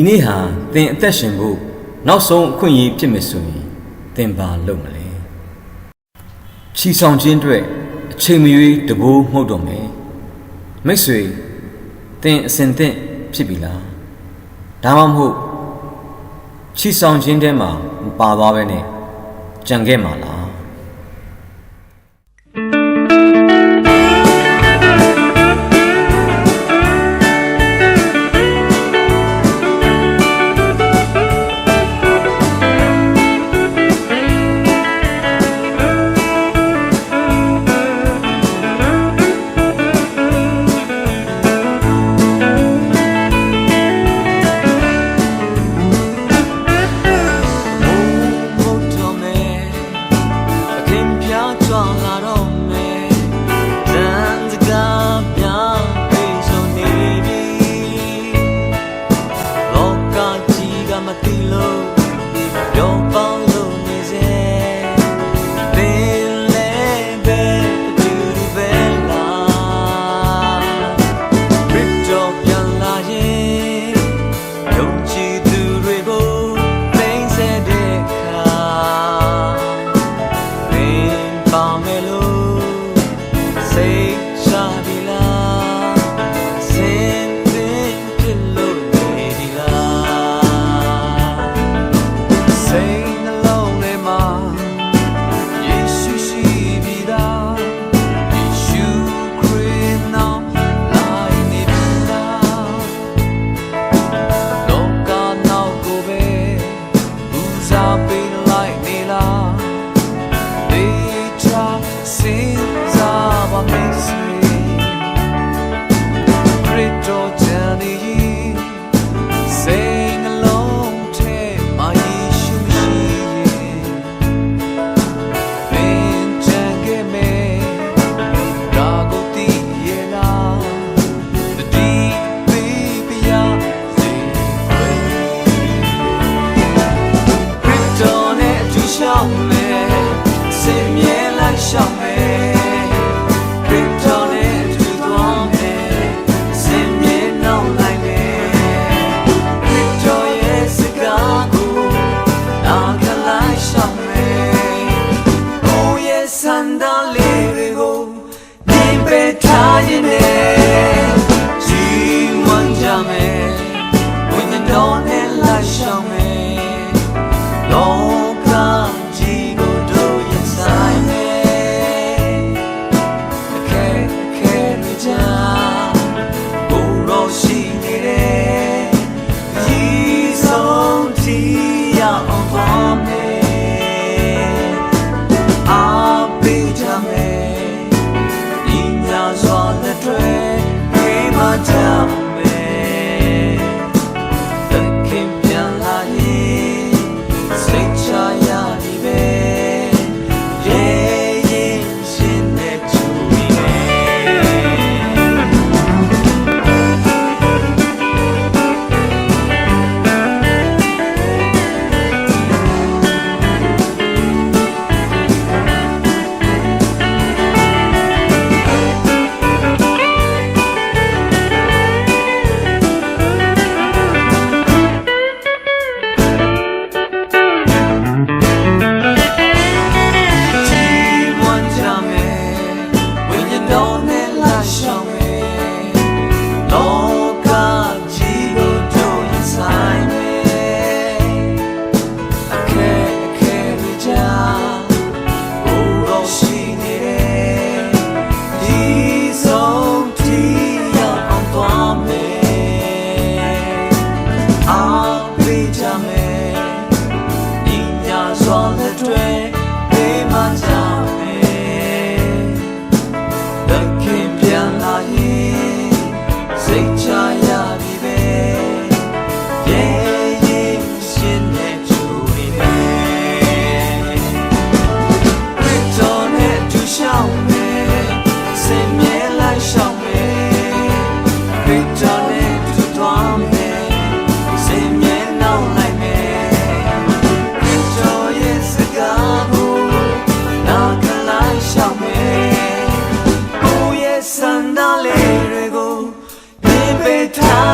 ဒီနေ့ဟာသင်အသက်ရှင်ဖို့နောက်ဆုံးအခွင့်အရေးဖြစ်မယ်ဆိုရင်သင်ပါလုပ်မလဲချီဆောင်ခြင်းအတွက်အချိန်မရွေးတဘိုးမှုတ်တော့မယ်မိတ်ဆွေသင်အစဉ်သင့်ဖြစ်ပြီလားဒါမှမဟုတ်ချီဆောင်ခြင်းထဲမှာမပါသွားပဲနဲ့ကြံခဲ့မှာလား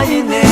나이네.